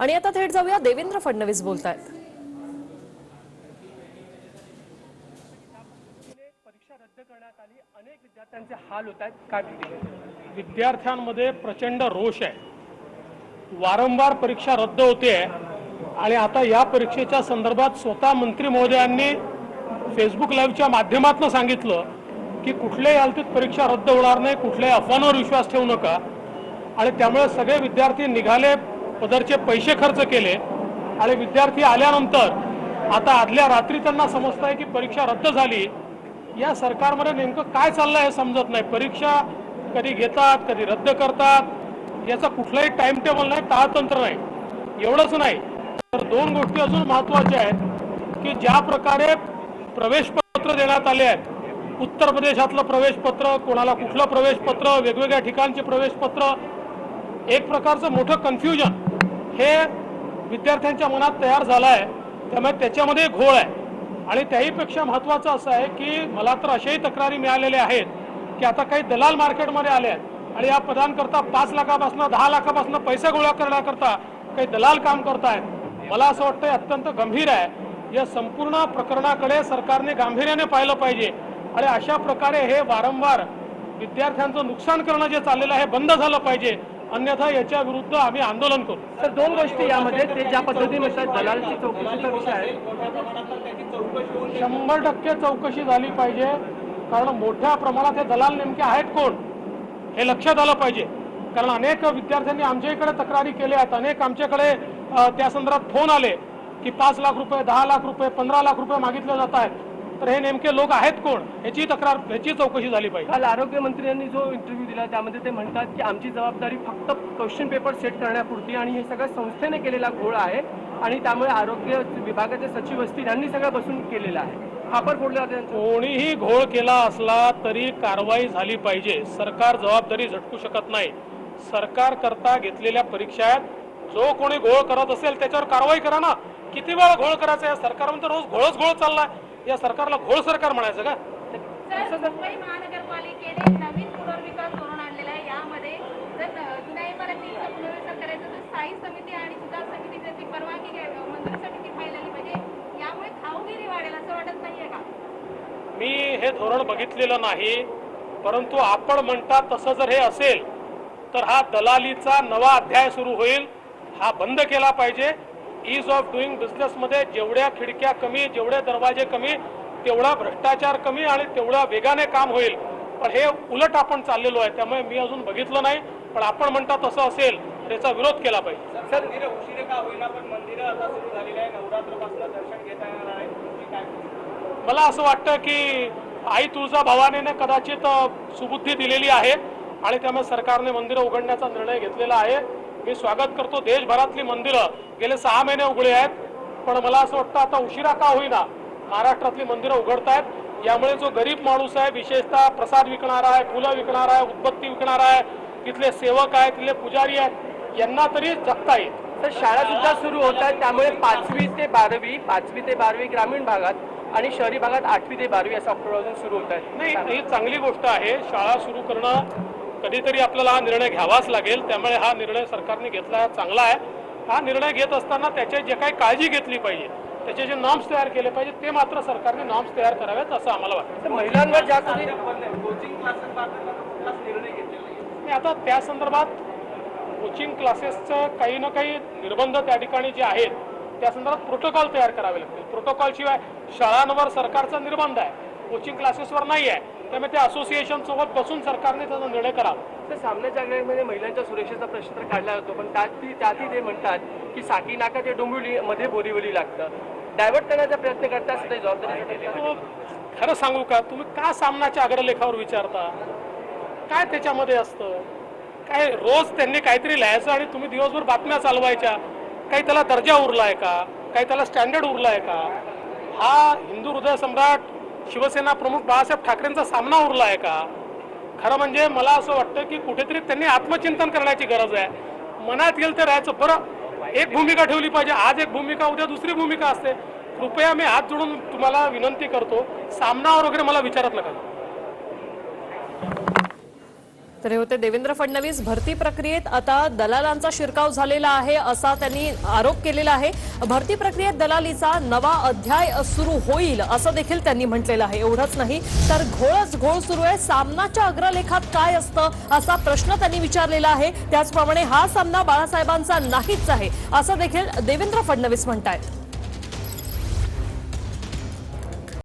आणि आता थेट जाऊया देवेंद्र फडणवीस बोलतायत. परीक्षा रद्द करण्यात आली. अनेक विद्यार्थ्यांचे हाल होत आहेत. काय विद्यार्थ्यांमध्ये प्रचंड रोष आहे. वारंवार परीक्षा रद्द होते आणि आता या परीक्षेच्या संदर्भात स्वतः मंत्री महोदयांनी फेसबुक लाईव्हच्या माध्यमातून सांगितलं की कुठल्याही हालतीत परीक्षा रद्द होणार नाही कुठल्याही अफवांवर विश्वास ठेवू नका. आणि त्यामुळे सगळे विद्यार्थी निघाले पदरचे पैसे खर्च केले आणि विद्यार्थी आल्यानंतर आता आदल्या रात्री त्यांना समजत आहे की परीक्षा रद्द झाली. या सरकारमध्ये नेमकं काय चाललंय हे समजत नाही. परीक्षा कधी घेतात कधी रद्द करतात याचा कुठलाही टाइम टेबल नाही ताळतंत्र नाही. एवढंच नाही. तर दोन गोष्टी अजून महत्त्वाच्या आहेत की ज्या प्रकारे प्रवेश पत्र देण्यात आले आहेत. उत्तर प्रदेशातलं प्रवेश पत्र कोणाला कुठलं प्रवेश पत्र वेगवेगळ्या ठिकाणचे प्रवेश पत्र एक प्रकारचं मोठं कन्फ्युजन हे विद्यार्थ्यांच्या मनात तयार झालं आहे त्यामुळे त्याच्यामध्ये घोळ आहे. आणि त्याहीपेक्षा महत्त्वाचं असं आहे की मला तर अशाही तक्रारी मिळालेल्या आहेत की आता काही दलाल मार्केटमध्ये आले आहेत आणि या पदांकरता पाच लाखापासून दहा लाखापासून पैसे गोळा करण्याकरता काही दलाल काम करतायत. मला असं वाटतं अत्यंत गंभीर आहे. या संपूर्ण प्रकरणाकडे सरकारने गांभीर्याने पाहिलं पाहिजे. आणि अशा प्रकारे हे वारंवार विद्यार्थ्यांचं नुकसान करणं जे चाललेलं आहे बंद झालं पाहिजे. अन्यथा याच्या विरुद्ध आम्ही आंदोलन करू. तर दोन गोष्टी यामध्ये ते ज्या पद्धतीने म्हणतात दलालची चौकशीचा विषय आहे. शंभर टक्के चौकशी झाली पाहिजे कारण मोठ्या प्रमाणात हे दलाल नेमके आहेत कोण हे लक्षात आलं पाहिजे. कारण अनेक विद्यार्थ्यांनी आमच्या इकडे तक्रारी केल्या आहेत. अनेक आमच्याकडे त्या संदर्भात फोन आले की पाच लाख रुपये दहा लाख रुपये पंधरा लाख रुपये मागितले जात आहेत. तर हे नेमके लोक आहेत कोण? ह्याची तक्रार ह्याची चौकशी झाली पाहिजे. काल आरोग्यमंत्री यांनी जो इंटरव्ह्यू दिला त्यामध्ये ते म्हणतात की आमची जबाबदारी फक्त क्वेश्चन पेपर सेट करण्यापुरती आणि हे सगळं संस्थेने केलेला घोळ आहे आणि त्यामुळे आरोग्य विभागाचे सचिव असतील यांनी सगळं बसून केलेलं आहे. खापर फोडले जाते. कोणीही घोळ केला असला तरी कारवाई झाली पाहिजे. सरकार जबाबदारी झटकू शकत नाही. सरकार करता घेतलेल्या परीक्षा जो कोणी घोळ करत असेल त्याच्यावर कारवाई करा ना. किती वेळा घोळ करायचा या सरकारमध्ये रोज घोळच घोळ चाललाय. या सरकारला घोळ सरकार म्हणायचं का? सर मुंबई महानगरपालिकेने नवीन पुनर्विकास धोरण आणलेलं आहे. यामध्ये जर अ, जुन्या इमारतीचं पुनर्विकास करायचं तर स्थायी समिती आणि सुधार समिती त्याची परवानगी घ्यावी मंजुरीसाठी ती फाईल आली पाहिजे. यामुळे खाऊगिरी वाढेल असं वाटत नाहीये का? मी हे धोरण बघितलेलं नाही परंतु आपण म्हणतात तसं जर हे असेल तर हा दलालीचा नवा अध्याय सुरू होईल. हा बंद केला पाहिजे. ईज ऑफ डुईंग बिझनेसमध्ये जेवढ्या खिडक्या कमी जेवढे दरवाजे कमी तेवढा भ्रष्टाचार कमी आणि तेवढ्या वेगाने काम होईल. पण हे उलट आपण चाललेलो आहे त्यामुळे मी अजून बघितलं नाही पण आपण म्हणता तसं असेल तर याचा विरोध केला पाहिजे. सर मंदिरं उशिरे का होईना पण मंदिरं आता सुरू झालेली आहे नवरात्रपासून दर्शन घेता येणार आहे तुम्ही काय बोलता? मला असं वाटतं की आई तुळजा भवानीने कदाचित सुबुद्धी दिलेली आहे आणि त्यामुळे सरकारने मंदिरं उघडण्याचा निर्णय घेतलेला आहे. मी स्वागत करतो देशभरातली मंदिरं. गेले सहा महिने उघडे आहेत पण मला असं वाटतं आता उशिरा का होईना महाराष्ट्रातली मंदिरं उघडतायत. यामुळे जो गरीब माणूस आहे विशेषतः प्रसाद विकणारा आहे फुलं विकणारा आहे उदबत्ती विकणारा आहे तिथले सेवक आहेत तिथले पुजारी आहेत यांना तरी जगता येईल. तर शाळा सुद्धा सुरू होत आहेत त्यामुळे पाचवी ते बारावी पाचवी ते बारावी ग्रामीण भागात आणि शहरी भागात आठवी ते बारावी असं ऑक्टोबरपासून सुरू होत नाही आहेत ही चांगली गोष्ट आहे शाळा सुरू करणं कधीतरी आपल्याला हा निर्णय घ्यावाच लागेल त्यामुळे हा निर्णय सरकारने घेतला हा चांगला आहे. हा निर्णय घेत असताना त्याचे जे काही काळजी घेतली पाहिजे त्याचे जे नॉर्म्स तयार केले पाहिजे ते मात्र सरकारने नॉर्म्स तयार करावेत असं आम्हाला वाटतं. महिलांवर घेतलेला नाही. आता त्या संदर्भात कोचिंग क्लासेसचं काही ना काही निर्बंध त्या ठिकाणी जे आहेत त्या संदर्भात प्रोटोकॉल तयार करावे लागतील. प्रोटोकॉल शिवाय शाळांवर सरकारचा निर्बंध आहे. कोचिंग क्लासेसवर नाही आहे त्यामुळे त्या असोसिएशन सोबत बसून सरकारने त्याचा निर्णय करावा. तर सामन्याच्या आघाडीमध्ये महिलांच्या सुरक्षेचा प्रश्न तर काढला जातो पण त्यातही त्यातही ते म्हणतात की साकी नाका ते डोंबिवली मध्ये बोरिवली लागतं. डायव्हर्ट करण्याचा प्रयत्न करतात ते जबाबदारी तो खरं सांगू का? तुम्ही का सामनाच्या अग्रलेखावर विचारता? काय त्याच्यामध्ये असतं? काय रोज त्यांनी काहीतरी लिहायचं आणि तुम्ही दिवसभर बातम्या चालवायच्या? काही त्याला दर्जा उरलाय का? काही त्याला स्टँडर्ड उरलाय का? हा हिंदू हृदय सम्राट शिवसेना प्रमुख बाळासाहेब ठाकरेंचा सामना उरला आहे का? खरं म्हणजे मला असं वाटतं की कुठेतरी त्यांनी आत्मचिंतन करण्याची गरज आहे. मनात गेलं तर राहायचं. बरं एक भूमिका ठेवली पाहिजे. आज एक भूमिका उद्या दुसरी भूमिका असते. कृपया मी हात जोडून तुम्हाला विनंती करतो. सामनावर वगैरे मला विचारत नका. तर हे होते. देवेंद्र फडणवीस भरती प्रक्रियेत आता दलालांचा शिरकाव झालेला आहे असा त्यांनी आरोप केलेला आहे. भरती प्रक्रियेत दलालीचा नवा अध्याय सुरू होईल असं देखील त्यांनी म्हटलेलं आहे. एवढंच नाही तर घोळच घोळ सुरू आहे. सामनाच्या अग्रलेखात काय असतं असा प्रश्न त्यांनी विचारलेला आहे. त्याचप्रमाणे हा सामना बाळासाहेबांचा नाहीच आहे असं देखील देवेंद्र फडणवीस म्हणतायत.